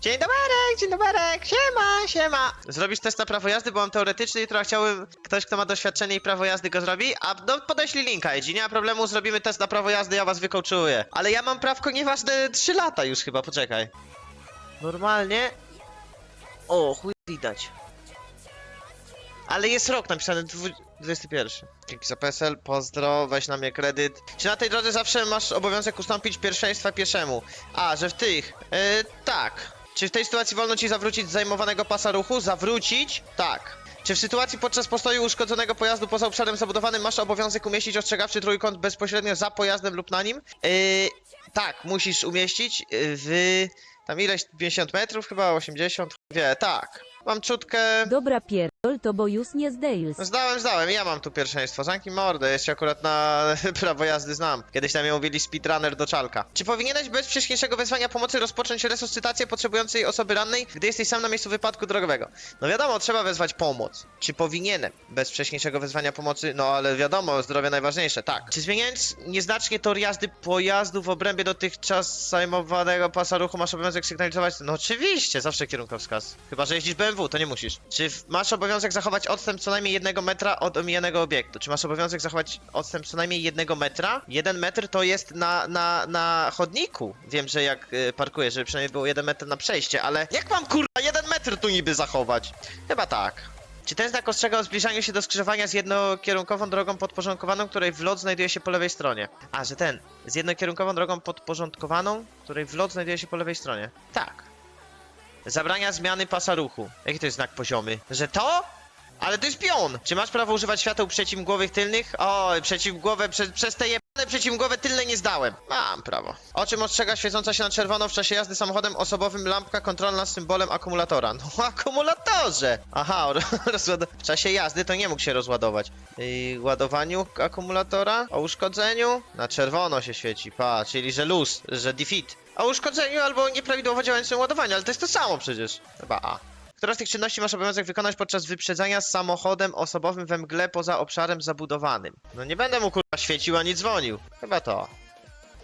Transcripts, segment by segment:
Dzień doberek, dzień doberek, siema, siema. Zrobisz test na prawo jazdy, bo mam teoretyczny, jutro chciałbym, ktoś kto ma doświadczenie i prawo jazdy go zrobi, a no podeślij linka, Edzi, nie ma problemu, zrobimy test na prawo jazdy, ja was wykołczuję. Ale ja mam prawko nieważne 3 lata już chyba, poczekaj. Normalnie... O, chuj widać. Ale jest rok napisany, dwu- 21. Dzięki za PSL, pozdro, weź na mnie kredyt. Czy na tej drodze zawsze masz obowiązek ustąpić pierwszeństwa pieszemu? A, że w tych. Yy, tak. Czy w tej sytuacji wolno ci zawrócić z zajmowanego pasa ruchu? Zawrócić? Tak. Czy w sytuacji podczas postoju uszkodzonego pojazdu poza obszarem zabudowanym masz obowiązek umieścić ostrzegawczy trójkąt bezpośrednio za pojazdem lub na nim? Yy, tak, musisz umieścić w... Tam ileś 50 metrów, chyba 80, wie, tak. Mam czutkę... Dobra pierdol to bo już nie zdejls. Zdałem, zdałem, ja mam tu pierwszeństwo. Zamknij mordę, jeszcze akurat na prawo jazdy znam. Kiedyś tam ją mówili speedrunner do czalka. Czy powinieneś bez wcześniejszego wezwania pomocy rozpocząć resuscytację potrzebującej osoby rannej, gdy jesteś sam na miejscu wypadku drogowego? No wiadomo, trzeba wezwać pomoc. Czy powinienem bez wcześniejszego wezwania pomocy? No ale wiadomo, zdrowie najważniejsze, tak. Czy zmieniając nieznacznie tor jazdy pojazdu w obrębie dotychczas zajmowanego pasa ruchu masz obowiązek sygnalizować? No oczywiście, zawsze kierunkowskaz. Chyba, że jeździsz BMW, to nie musisz. Czy masz obowiązek zachować odstęp co najmniej jednego metra od omijanego obiektu? Czy masz obowiązek zachować odstęp co najmniej jednego metra? Jeden metr to jest na, na, na chodniku. Wiem, że jak y, parkuję, żeby przynajmniej było jeden metr na przejście, ale jak mam kurwa jeden metr tu niby zachować? Chyba tak. Czy ten znak ostrzega o zbliżaniu się do skrzyżowania z jednokierunkową drogą podporządkowaną, której wlot znajduje się po lewej stronie? A, że ten. Z jednokierunkową drogą podporządkowaną, której wlot znajduje się po lewej stronie. Tak. Zabrania zmiany pasa ruchu. Jaki to jest znak poziomy? Że to? Ale to jest pion! Czy masz prawo używać świateł przeciwmgłowych tylnych? O, przeciwgłowe, prze, przez te jebane przeciwmgłowe tylne nie zdałem. Mam prawo. O czym ostrzega świecąca się na czerwono w czasie jazdy samochodem osobowym lampka kontrolna z symbolem akumulatora? No, akumulatorze! Aha, rozład... w czasie jazdy to nie mógł się rozładować. Yy, ładowaniu akumulatora? O uszkodzeniu? Na czerwono się świeci, pa, czyli że luz, że defeat. O uszkodzeniu albo nieprawidłowo działającym ładowaniu, ale to jest to samo przecież. Chyba A. Która z tych czynności masz obowiązek wykonać podczas wyprzedzania samochodem osobowym we mgle poza obszarem zabudowanym? No nie będę mu kurwa świecił ani dzwonił. Chyba to.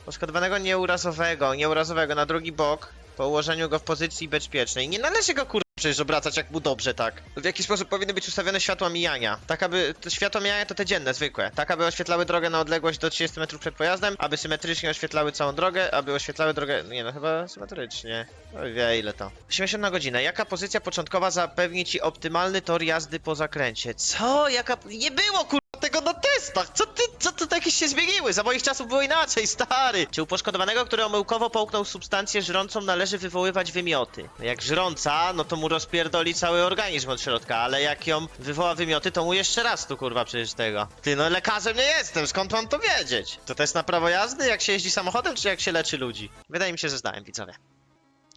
Poszkodowanego nieurazowego, nieurazowego na drugi bok po ułożeniu go w pozycji bezpiecznej. Nie należy go kurwa przecież obracać jak mu dobrze, tak? W jaki sposób powinny być ustawione światła mijania? Tak aby, światła mijania to te dzienne, zwykłe. Tak aby oświetlały drogę na odległość do 30 metrów przed pojazdem, aby symetrycznie oświetlały całą drogę, aby oświetlały drogę, nie no chyba symetrycznie. Oj, wie ile to. 80 na godzinę. Jaka pozycja początkowa zapewni ci optymalny tor jazdy po zakręcie? Co? Jaka... Nie było kurwa tego na testach! Co ty, co ty to jakieś się zmieniły? Za moich czasów było inaczej, stary! Czy u poszkodowanego, który omyłkowo połknął substancję żrącą należy wywoływać wymioty? Jak żrąca, no to mu rozpierdoli cały organizm od środka, ale jak ją wywoła wymioty, to mu jeszcze raz tu kurwa przecież tego. Ty no lekarzem nie jestem, skąd mam to wiedzieć? To test na prawo jazdy, jak się jeździ samochodem, czy jak się leczy ludzi? Wydaje mi się, że zdałem, widzowie.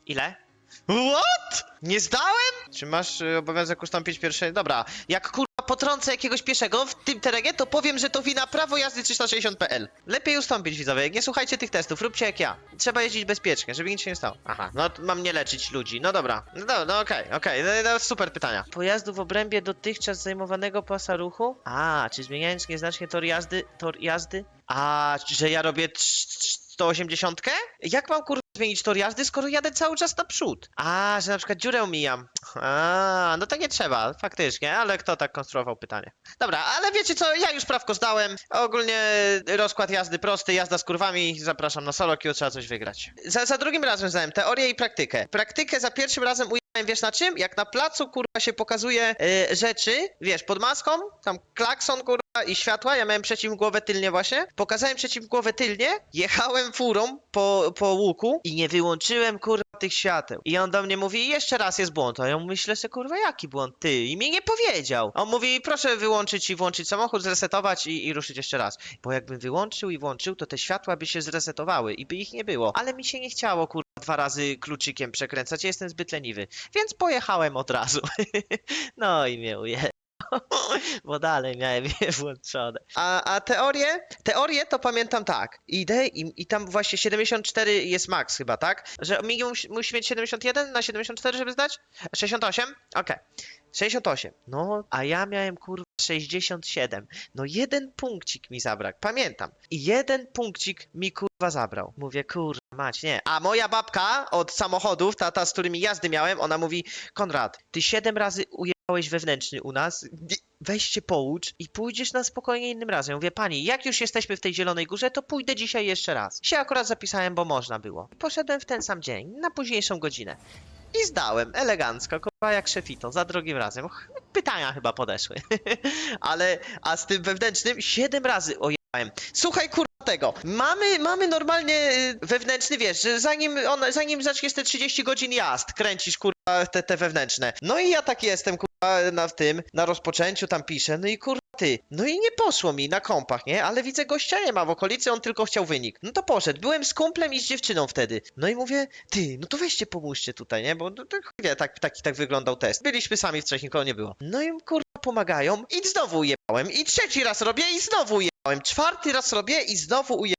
Ile? What? Nie zdałem? Czy masz y, obowiązek ustąpić pierwszej? Dobra, jak kurwa potrącę jakiegoś pieszego w tym terenie, to powiem, że to wina prawo jazdy 360.pl. Lepiej ustąpić, widzowie. Nie słuchajcie tych testów, róbcie jak ja. Trzeba jeździć bezpiecznie, żeby nic się nie stało. Aha, no mam nie leczyć ludzi. No dobra, no, do, no okej, okej, no, no super pytania. Pojazdu w obrębie dotychczas zajmowanego pasa ruchu? A, czy zmieniając nieznacznie tor jazdy, tor jazdy? A, że ja robię trz- trz- 180? Jak mam kurwa zmienić tor jazdy, skoro jadę cały czas naprzód? A, że na przykład dziurę omijam. A, no to nie trzeba, faktycznie, ale kto tak konstruował pytanie? Dobra, ale wiecie co, ja już prawko zdałem. Ogólnie rozkład jazdy prosty, jazda z kurwami, zapraszam na solo queue, trzeba coś wygrać. Za, za drugim razem zdałem teorię i praktykę. Praktykę za pierwszym razem wiesz na czym? Jak na placu, kurwa, się pokazuje y, rzeczy, wiesz, pod maską, tam klakson, kurwa, i światła, ja miałem przeciwgłowę tylnie właśnie, pokazałem przeciwgłowę tylnie, jechałem furą po, po łuku i nie wyłączyłem, kurwa, tych świateł. I on do mnie mówi, jeszcze raz jest błąd, a ja myślę sobie, kurwa, jaki błąd, ty? I mi nie powiedział. A On mówi, proszę wyłączyć i włączyć samochód, zresetować i, i ruszyć jeszcze raz. Bo jakbym wyłączył i włączył, to te światła by się zresetowały i by ich nie było. Ale mi się nie chciało, kurwa, dwa razy kluczykiem przekręcać, jestem zbyt leniwy. Więc pojechałem od razu. no i mnie uje. Bo dalej miałem je włączone. A, a teorię? Teorię to pamiętam tak. Idę i, i tam właśnie 74 jest max chyba, tak? Że minimum musi- musi mieć 71 na 74, żeby zdać? 68? Okej. 68. No, a ja miałem kurwa 67. No jeden punkcik mi zabrakł, pamiętam. I jeden punkcik mi kurwa zabrał. Mówię, kurwa mać, nie. A moja babka od samochodów, tata, z którymi jazdy miałem, ona mówi, Konrad, ty siedem razy ujechałeś wewnętrzny u nas, weź się poucz i pójdziesz na spokojnie innym razem. Mówię, pani, jak już jesteśmy w tej Zielonej Górze, to pójdę dzisiaj jeszcze raz. Się akurat zapisałem, bo można było. Poszedłem w ten sam dzień, na późniejszą godzinę. I zdałem, elegancko, kurwa jak szefito, za drugim razem. Pytania chyba podeszły. Ale, a z tym wewnętrznym siedem razy ojechałem. Słuchaj, kurwa tego, mamy, mamy normalnie y, wewnętrzny, wiesz, że zanim, on, zanim zaczniesz te 30 godzin jazd, kręcisz, kurwa, te, te wewnętrzne. No i ja tak jestem, kurwa, na tym, na rozpoczęciu tam piszę, no i kurwa ty, no i nie poszło mi na kompach, nie? Ale widzę gościa nie ma w okolicy, on tylko chciał wynik. No to poszedł, byłem z kumplem i z dziewczyną wtedy. No i mówię, ty, no to weźcie pomóżcie tutaj, nie? Bo no, to, tak, taki tak wyglądał test. Byliśmy sami wcześniej, nikogo nie było. No i kurwa pomagają i znowu ujebałem. I trzeci raz robię i znowu ujebałem. Czwarty raz robię i znowu ujebałem.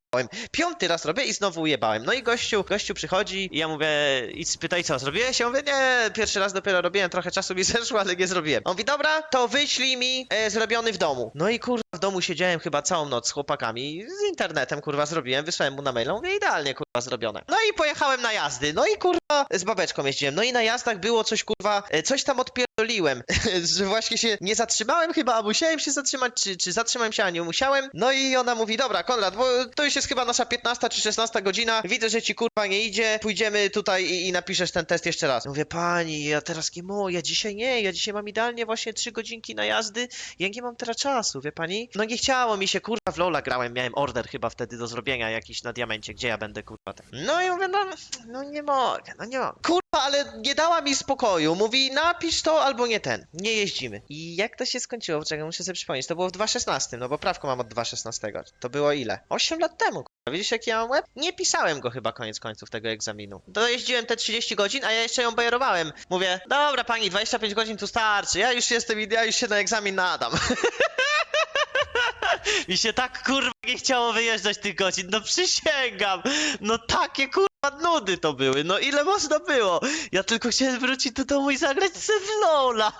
Piąty raz robię i znowu ujebałem. No i gościu, gościu przychodzi i ja mówię, i spytaj co, zrobiłeś? Ja mówię, nie, pierwszy raz dopiero robiłem, trochę czasu mi zeszło, ale nie zrobiłem. On mówi, dobra, to wyślij mi e, zrobiony w domu. No i kurwa, w domu siedziałem chyba całą noc z chłopakami, z internetem kurwa zrobiłem, wysłałem mu na maila, mówię, idealnie kurwa zrobione. No i pojechałem na jazdy, no i kurwa, z babeczką jeździłem. No i na jazdach było coś kurwa, e, coś tam odpierdoliłem, że właśnie się nie zatrzymałem chyba, a musiałem się zatrzymać, czy, czy zatrzymałem się, a nie musiałem. No i ona mówi, dobra, Konrad, bo to już jest chyba nasza 15 czy 16 godzina, widzę, że ci kurwa nie idzie, pójdziemy tutaj i, i napiszesz ten test jeszcze raz. Mówię, pani, ja teraz nie mogę, ja dzisiaj nie, ja dzisiaj mam idealnie właśnie 3 godzinki na jazdy, ja nie mam teraz czasu, wie pani? No nie chciało mi się, kurwa, w Lola grałem, miałem order chyba wtedy do zrobienia jakiś na diamencie, gdzie ja będę, kurwa. No i mówię, no, no nie mogę, no nie mogę. Kurwa, ale nie dała mi spokoju, mówi, napisz to albo nie ten, nie jeździmy. I jak to się skończyło? Czekaj, muszę sobie przypomnieć, to było w 2.16, no bo prawko mam od 2.16, to było ile? 8 lat temu, kurwa. Widzisz jaki ja mam łeb? Nie pisałem go chyba koniec końców tego egzaminu. Dojeździłem te 30 godzin, a ja jeszcze ją bajerowałem. Mówię, dobra pani, 25 godzin tu starczy, ja już jestem, ja już się na egzamin nadam. Mi się tak kurwa nie chciało wyjeżdżać tych godzin, no przysięgam! No takie kurwa nudy to były, no ile można było? Ja tylko chciałem wrócić do domu i zagrać se w Lola,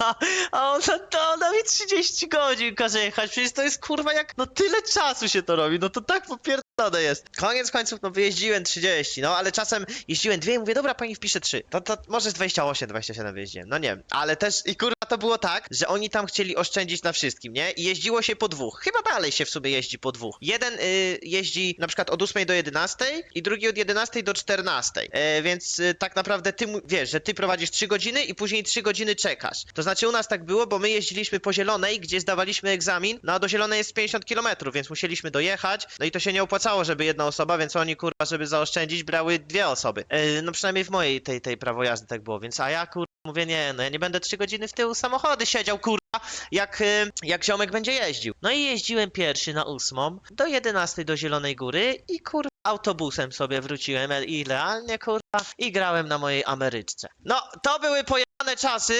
a ona, to ona mi 30 godzin każe jechać, przecież to jest kurwa jak, no tyle czasu się to robi, no to tak popierdolone jest. Koniec końców, no wyjeździłem 30, no ale czasem jeździłem dwie i mówię, dobra pani wpisze 3, to, to może z 28, 27 wyjeździłem, no nie wiem, ale też i kurwa to było tak, że oni tam chcieli oszczędzić na wszystkim, nie? I jeździło się po dwóch, chyba dalej się w sobie jeździ po dwóch. Jeden y, jeździ na przykład od 8 do 11 i drugi od 11 do 14, e, więc y, tak naprawdę ty wiesz, że ty prowadzisz 3 godziny i później 3 godziny czekasz. To znaczy u nas tak było, bo my jeździliśmy po zielonej, gdzie zdawaliśmy egzamin, no a do zielonej jest 50 km, więc musieliśmy dojechać, no i to się nie opłacało, żeby jedna osoba, więc oni kurwa, żeby zaoszczędzić, brały dwie osoby. E, no przynajmniej w mojej tej, tej prawo jazdy tak było, więc a ja kurwa mówię, nie, no ja nie będę 3 godziny w tył samochody siedział, kurwa, jak, y, jak ziomek będzie jeździł. No i jeździłem pierwszy na ósmą, do 11 do Zielonej Góry i kurwa autobusem sobie wróciłem e, idealnie, kurwa, i grałem na mojej Ameryczce. No, to były pojechane czasy,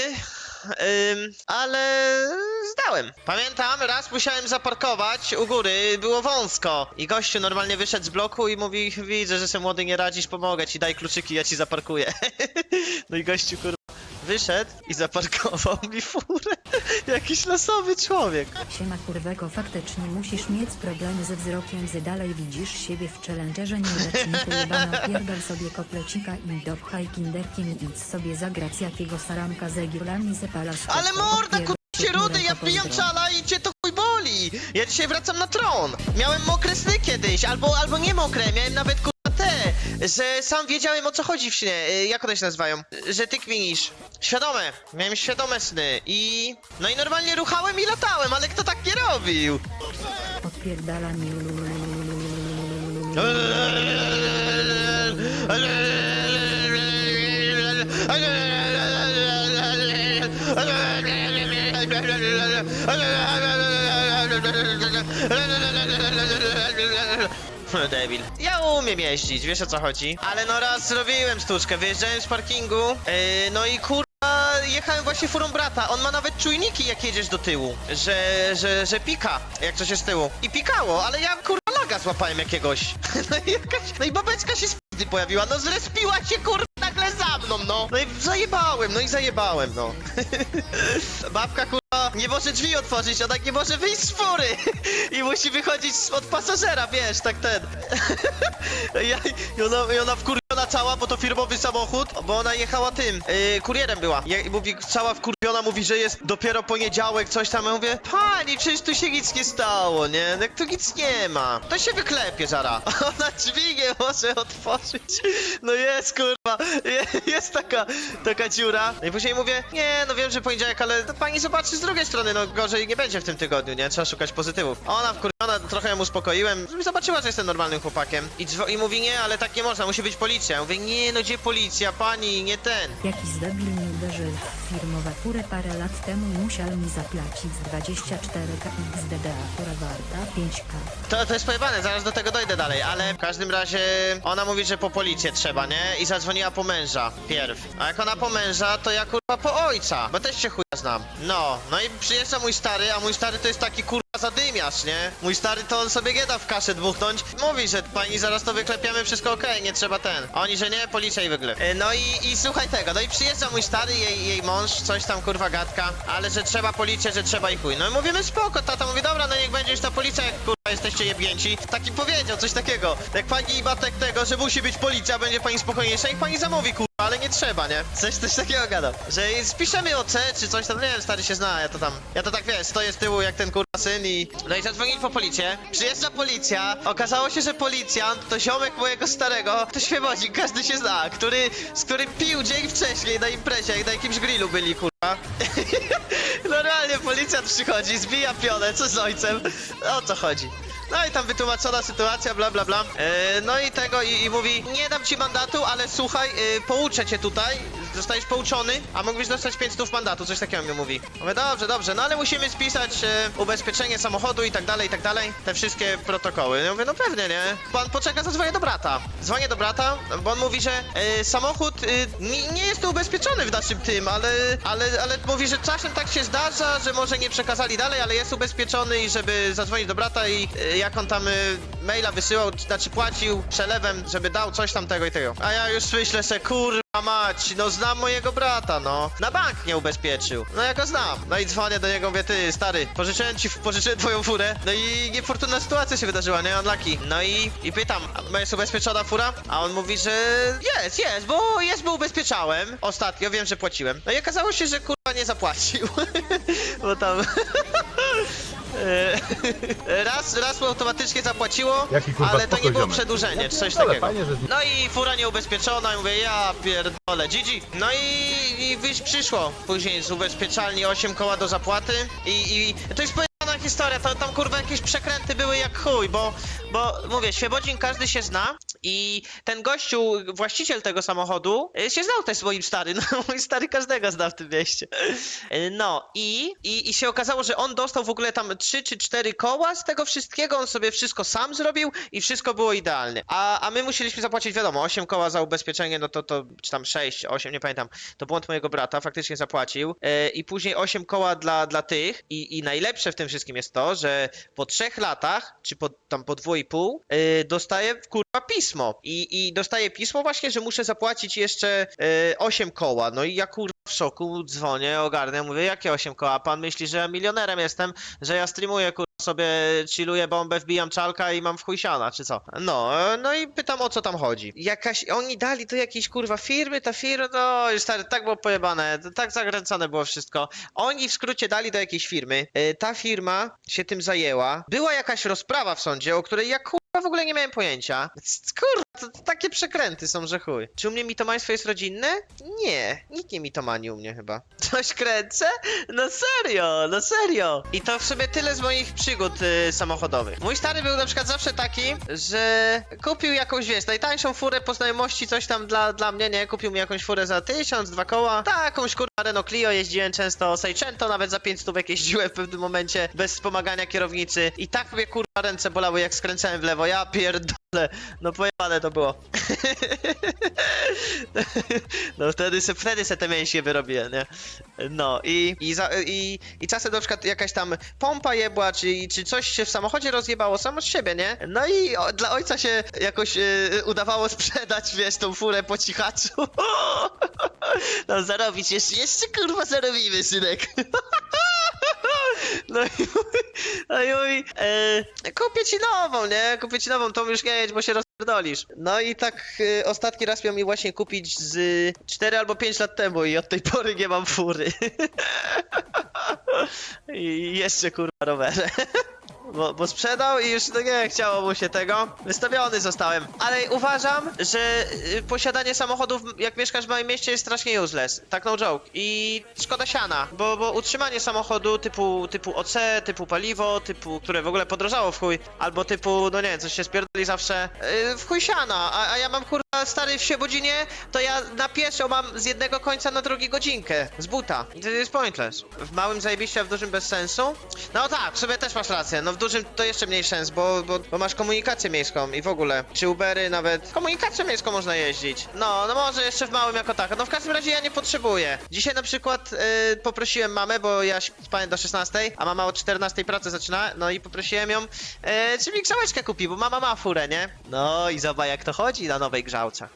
ale zdałem. Pamiętam, raz musiałem zaparkować u góry, było wąsko i gościu normalnie wyszedł z bloku i mówi, widzę, że się młody nie radzisz, pomogę ci, daj kluczyki, ja ci zaparkuję. no i gościu, kurwa, wyszedł i zaparkował mi furę. Jakiś losowy człowiek. Siema kurweko faktycznie musisz mieć problemy ze wzrokiem z dalej widzisz siebie w challengerze nieuleczniku jebana pierdol sobie koplecika i dopchaj kinderkiem i idź sobie zagrać jakiego saramka ze giulami ze palasz Ale morda, kurczę, rudy, ja wbijam czala i cię to chuj boli! Ja dzisiaj wracam na tron! Miałem mokre sny kiedyś, albo, albo nie mokre, miałem nawet te, że sam wiedziałem o co chodzi w śnie, y, jak one się nazywają, że ty kminisz. Świadome, miałem świadome sny i... No i normalnie ruchałem i latałem, ale kto tak nie robił? Odpierdala mi Debil. Ja umiem jeździć, wiesz o co chodzi. Ale no raz zrobiłem sztuczkę, wyjeżdżałem z parkingu, yy, no i kurwa jechałem właśnie furą brata. On ma nawet czujniki jak jedziesz do tyłu, że, że, że pika, jak coś jest z tyłu. I pikało, ale ja kurwa laga złapałem jakiegoś. No i jakaś, no i babeczka się z pojawiła, no zrespiła się kurwa mną. no. No i zajebałem, no i zajebałem, no. Babka kurwa nie może drzwi otworzyć, ona nie może wyjść z fury i musi wychodzić od pasażera, wiesz, tak ten. Ja, i, ona, I ona wkurwiona cała, bo to firmowy samochód, bo ona jechała tym, yy, kurierem była. I mówi, cała wkurwiona mówi, że jest dopiero poniedziałek, coś tam. Ja mówię, pani, przecież tu się nic nie stało, nie? No Jak tu nic nie ma. To się wyklepie, zara. Ona drzwi nie może otworzyć. No jest, kurwa, je- jest taka, taka dziura. No i później mówię, nie, no wiem, że poniedziałek, ale pani zobaczy z drugiej strony, no gorzej nie będzie w tym tygodniu, nie? Trzeba szukać pozytywów. Ona wkurwiona, trochę ją uspokoiłem, żeby zobaczyła, że jestem normalnym chłopakiem. I, dzwo- I mówi, nie, ale tak nie można, musi być policja. Ja mówię, nie, no gdzie policja, pani, nie ten. Jakiś debil mi uderzył w firmowa furę parę lat temu musiał mi zapłacić z 24k XDD, a fura warta 5k. To, to jest pojebane, zaraz do tego dojdę dalej, ale w każdym razie ona mówi, że po policję trzeba, nie? I zadzwoniła po męża pierw. A jak ona po męża, to ja kurwa po ojca, bo też się chuja znam. No, no i przyjeżdża mój stary, a mój stary to jest taki kurwa zadymiarz, nie? Mój stary to on sobie nie da w kaszę dmuchnąć. Mówi, że pani zaraz to wyklepiamy, wszystko okej, nie trzeba ten. A Oni, że nie, policja i wyglep. E, No i, i słuchaj tego, no i przyjeżdża mój stary, jej, jej mąż, coś tam kurwa gadka, ale że trzeba policję, że trzeba i chuj. No i mówimy spoko, tata mówi, dobra, no niech będzie już ta policja, jak kurwa jesteście jebnięci. Taki powiedział, coś takiego. Jak pani Batek tego, że musi być policja, będzie pani spokojniejsza, niech pani zamówi kurwa, ale nie trzeba, nie? Coś, coś takiego gadał. Że spiszemy OC, czy coś tam, nie wiem, stary się zna, ja to tam, ja to tak wiesz, stoję z tyłu jak ten kurwa syn i... No i zadzwonili po policję, przyjeżdża policja, okazało się, że policjant to ziomek mojego starego, to świebodzik, każdy się zna, który, z którym pił dzień wcześniej na imprezie, jak na jakimś grillu byli, kurwa. Normalnie policjant przychodzi, zbija pionę, co z ojcem, o co chodzi? No i tam wytłumaczona sytuacja, bla bla bla. E, no i tego i, i mówi, nie dam ci mandatu, ale słuchaj, e, pouczę cię tutaj, zostajesz pouczony, a mógłbyś dostać 500 mandatu, coś takiego mi mówi. Mówię, dobrze, dobrze, no ale musimy spisać e, ubezpieczenie samochodu i tak dalej, i tak dalej, te wszystkie protokoły. Ja mówię, no pewnie, nie? Pan poczeka, zadzwonię do brata. Dzwonię do brata, bo on mówi, że e, samochód e, nie, nie jest ubezpieczony w naszym tym, ale, ale, ale mówi, że czasem tak się zdarza, że może nie przekazali dalej, ale jest ubezpieczony i żeby zadzwonić do brata i e, jak on tam e, maila wysyłał, czy- znaczy płacił przelewem, żeby dał coś tam tego i tego. A ja już myślę se, mać, no znam mojego brata, no. Na bank nie ubezpieczył. No ja go znam. No i dzwonię do niego, mówię, ty stary, pożyczyłem ci, pożyczyłem twoją furę. No i niefortunna sytuacja się wydarzyła, nie? Unlucky. No i, i pytam, a jest ubezpieczona fura? A on mówi, że jest, jest, bo jest, bo ubezpieczałem. Ostatnio, wiem, że płaciłem. No i okazało się, że kurwa nie zapłacił. bo tam... E, raz, raz mu automatycznie zapłaciło, Jaki, kurwa, ale to nie było ziomek. przedłużenie, czy coś takiego. fajnie, że z- No i fura nieubezpieczona, i mówię, ja pierdolę, GG. No i, i wyjść przyszło później z ubezpieczalni 8 koła do zapłaty i, i to jest pojebana historia, to, tam kurwa jakieś przekręty były jak chuj, bo, bo mówię, Świebodzin każdy się zna i ten gościu, właściciel tego samochodu y, się znał też z moim starym, no mój stary każdego zna w tym mieście. Y, No i, i, i się okazało, że on dostał w ogóle tam 3 czy 4 koła z tego wszystkiego, on sobie wszystko sam zrobił i wszystko było idealnie. A, a my musieliśmy zapłacić, wiadomo, 8 koła za ubezpieczenie, no to, to czy tam 6, 8, nie pamiętam, to błąd mojego brata, faktycznie zapłacił. E, I później 8 koła dla, dla tych i, i najlepsze w tym wszystkim jest to, że po trzech latach, czy po, tam po dwu i pół, e, dostaję kurwa pismo. I, I dostaję pismo właśnie, że muszę zapłacić jeszcze e, 8 koła. No i ja kurwa w szoku dzwonię, ogarnę, mówię, jakie 8 koła? Pan myśli, że ja milionerem jestem, że ja streamuję kurwa sobie chilluję bombę, wbijam czalka i mam w chuj siana, czy co? No, e, no i pytam o co tam chodzi. Jakaś, oni dali to jakiejś kurwa firmy, ta firma, no stary, tak było pojebane, tak zakręcone było wszystko. Oni w skrócie dali do jakiejś firmy, e, ta firma się tym zajęła, była jakaś rozprawa w sądzie, o której ja kurwa w ogóle nie miałem pojęcia. Kurwa, to, to takie przekręty są, że chuj. Czy u mnie mitomaństwo jest rodzinne? Nie, nikt nie mitomani u mnie chyba. Coś kręcę? No serio, no serio. I to w sobie tyle z moich przygód y, samochodowych. Mój stary był na przykład zawsze taki, że kupił jakąś, wiesz, najtańszą furę po znajomości, coś tam dla, dla mnie, nie? Kupił mi jakąś furę za tysiąc, dwa koła. Takąś kurwa Renault Clio jeździłem często, Seicento nawet za 5 stówek jeździłem w pewnym momencie, bez wspomagania kierownicy. I tak mnie kurwa ręce bolały jak skręcałem w lewo, ja pierdolę. No pojebane to to było. No wtedy se, wtedy se te mięśnie wyrobiłem, nie? No i, i, za, i, i czasem na przykład jakaś tam pompa jebła, czy, czy coś się w samochodzie rozjebało samo z siebie, nie? No i o, dla ojca się jakoś y, udawało sprzedać, wiesz, tą furę po cichaczu. No zarobić, jeszcze, jeszcze kurwa zarobimy, synek. No i mówi, no i mówi e, kupię ci nową, nie? Kupię ci nową, tą już nie jedź, bo się rozpierdolisz. No i tak e, ostatni raz miał mi właśnie kupić z 4 albo 5 lat temu i od tej pory nie mam fury. I jeszcze kurwa rowerze. Bo, bo sprzedał i już no nie chciało mu się tego. Wystawiony zostałem. Ale uważam, że y, posiadanie samochodów, jak mieszkasz w małym mieście, jest strasznie useless. Tak no joke. I szkoda siana, bo, bo utrzymanie samochodu typu, typu OC, typu paliwo, typu, które w ogóle podrożało w chuj, albo typu, no nie wiem, coś się spierdoli zawsze, yy, w chuj siana. A, a ja mam kurwa stary w Siebodzinie, to ja na pieszo mam z jednego końca na drugi godzinkę. Z buta. To jest pointless. W małym zajebiście, a w dużym bez sensu. No tak, w sobie też masz rację. No w dużym to jeszcze mniej sens, bo, bo, bo masz komunikację miejską i w ogóle. Czy Ubery nawet. Komunikacją miejską można jeździć. No, no może jeszcze w małym jako tak. No w każdym razie ja nie potrzebuję. Dzisiaj na przykład y, poprosiłem mamę, bo ja spałem do 16, a mama o 14 pracę zaczyna. No i poprosiłem ją, y, czy mi grzałeczkę kupi, bo mama ma furę, nie? No i zobacz jak to chodzi na nowej grzałce.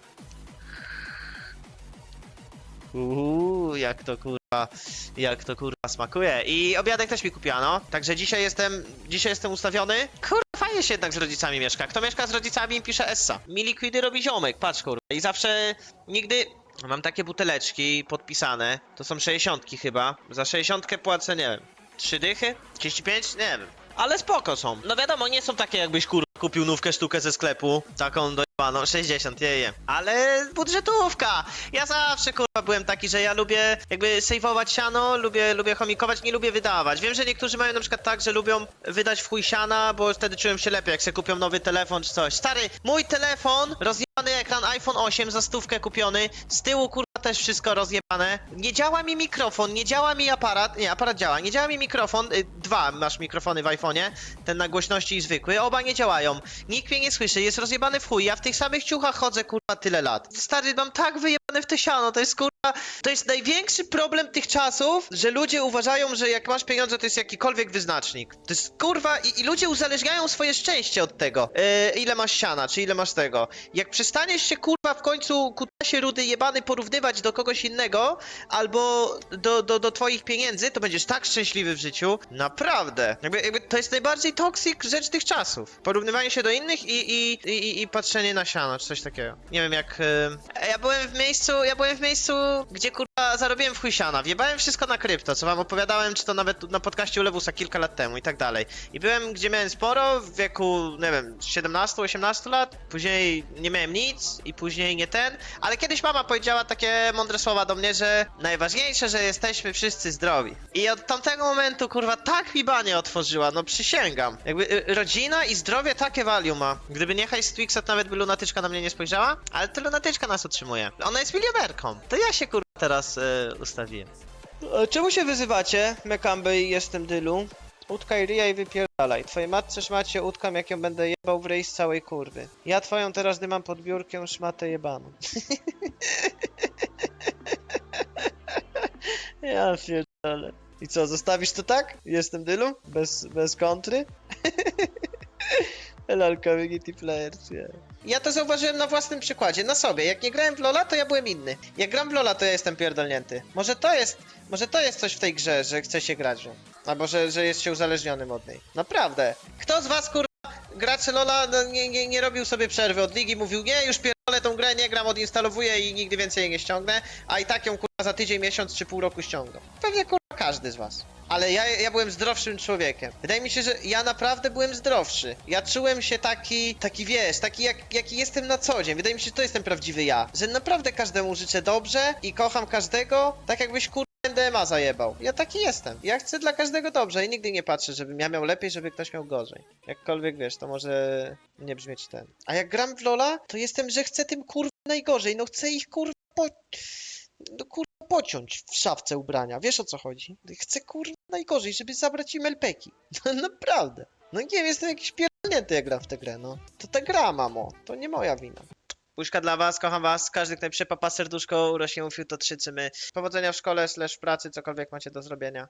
Uuu, jak to kurwa, jak to kurwa smakuje. I obiadek też mi kupiano, także dzisiaj jestem, dzisiaj jestem ustawiony. Kurwa, fajnie się jednak z rodzicami mieszka. Kto mieszka z rodzicami pisze Essa. Mi likwidy robi ziomek, patrz kurwa. I zawsze, nigdy... Mam takie buteleczki podpisane, to są 60 chyba. Za 60 płacę, nie wiem, 3 dychy? 35? Nie wiem. Ale spoko są. No wiadomo, nie są takie jakbyś kurwa kupił nówkę sztukę ze sklepu, taką dojebaną, 60, je, je. Ale budżetówka! Ja zawsze kurwa byłem taki, że ja lubię jakby sejwować siano, lubię, lubię chomikować, nie lubię wydawać. Wiem, że niektórzy mają na przykład tak, że lubią wydać w chuj siana, bo wtedy czułem się lepiej, jak sobie kupią nowy telefon czy coś. Stary, mój telefon, rozjebany ekran iPhone 8 za stówkę kupiony, z tyłu kurwa też wszystko rozjebane. Nie działa mi mikrofon, nie działa mi aparat, nie, aparat działa, nie działa mi mikrofon, y, dwa masz mikrofony w iPhone'ie, ten na głośności i zwykły, oba nie działają. Nikt mnie nie słyszy, jest rozjebany w chuj, ja w tych samych ciuchach chodzę kurwa tyle lat. Stary, mam tak wyjebane w te siano, to jest kurwa, to jest największy problem tych czasów, że ludzie uważają, że jak masz pieniądze to jest jakikolwiek wyznacznik. To jest kurwa i, i ludzie uzależniają swoje szczęście od tego, yy, ile masz siana, czy ile masz tego. Jak przestaniesz się kurwa w końcu kutasie rudy jebany porównywać do kogoś innego, albo do, do, do twoich pieniędzy, to będziesz tak szczęśliwy w życiu. Naprawdę. Jakby, jakby to jest najbardziej toksik rzecz tych czasów. Porównywanie się do innych i, i, i, i patrzenie na siano, czy coś takiego. Nie wiem jak... Yy... Ja byłem w miejscu, ja byłem w miejscu, gdzie kurwa zarobiłem w chuj siana. Wjebałem wszystko na krypto, co wam opowiadałem, czy to nawet na podcaście u Lewusa kilka lat temu i tak dalej. I byłem, gdzie miałem sporo, w wieku, nie wiem, 17-18 lat. Później nie miałem nic i później nie ten. Ale kiedyś mama powiedziała takie mądre słowa do mnie, że najważniejsze, że jesteśmy wszyscy zdrowi. I od tamtego momentu, kurwa, tak mi banie otworzyła, no przysięgam. Jakby y, rodzina i zdrowie takie value ma. Gdyby nie hajs Twixet, nawet by lunatyczka na mnie nie spojrzała, ale to lunatyczka nas utrzymuje. Ona jest milionerką. To ja się, kurwa, teraz y, ustawiłem. E, Czemu się wyzywacie, Mekambe i jestem Dylu? Utkaj ryja i wypierdalaj. Twojej matce szmacie utkam, jak ją będę jebał w ryj z całej kurwy. Ja twoją teraz dymam pod biurkiem, szmatę jebaną. ja pierdolę. I co, zostawisz to tak? Jestem Dylu? Bez, bez kontry? Lol, community players, yeah. Ja to zauważyłem na własnym przykładzie, na sobie. Jak nie grałem w Lola, to ja byłem inny. Jak gram w Lola, to ja jestem pierdolnięty. Może to jest, może to jest coś w tej grze, że chce się grać nią. Albo że, że jest się uzależnionym od niej. Naprawdę. Kto z was, kurwa, graczy Lola no, nie, nie, nie robił sobie przerwy od ligi, mówił, nie, już pierdolę tą grę, nie gram, odinstalowuję i nigdy więcej jej nie ściągnę, a i tak ją, kurwa, za tydzień, miesiąc czy pół roku ściągam. Pewnie, kurwa, każdy z was. Ale ja, ja byłem zdrowszym człowiekiem. Wydaje mi się, że ja naprawdę byłem zdrowszy. Ja czułem się taki, taki wiesz, taki jak, jaki jestem na co dzień. Wydaje mi się, że to jest ten prawdziwy ja. Że naprawdę każdemu życzę dobrze i kocham każdego, tak jakbyś kur... NDMA zajebał. Ja taki jestem. Ja chcę dla każdego dobrze i nigdy nie patrzę, żebym ja miał lepiej, żeby ktoś miał gorzej. Jakkolwiek wiesz, to może nie brzmieć ten. A jak gram w Lola, to jestem, że chcę tym kurwa najgorzej. No chcę ich kurwa po... No kurwa pociąć w szafce ubrania. Wiesz o co chodzi? Chcę kurwa najgorzej, żeby zabrać im LPki. No naprawdę. No nie wiem, jestem jakiś pierdolnięty jak gram w tę grę, no. To ta gra, mamo. To nie moja wina. Puszka dla was, kocham was. Każdy, kto mi serduszko, urośnie mu fiut, to trzy cymy. Powodzenia w szkole, slash w pracy, cokolwiek macie do zrobienia.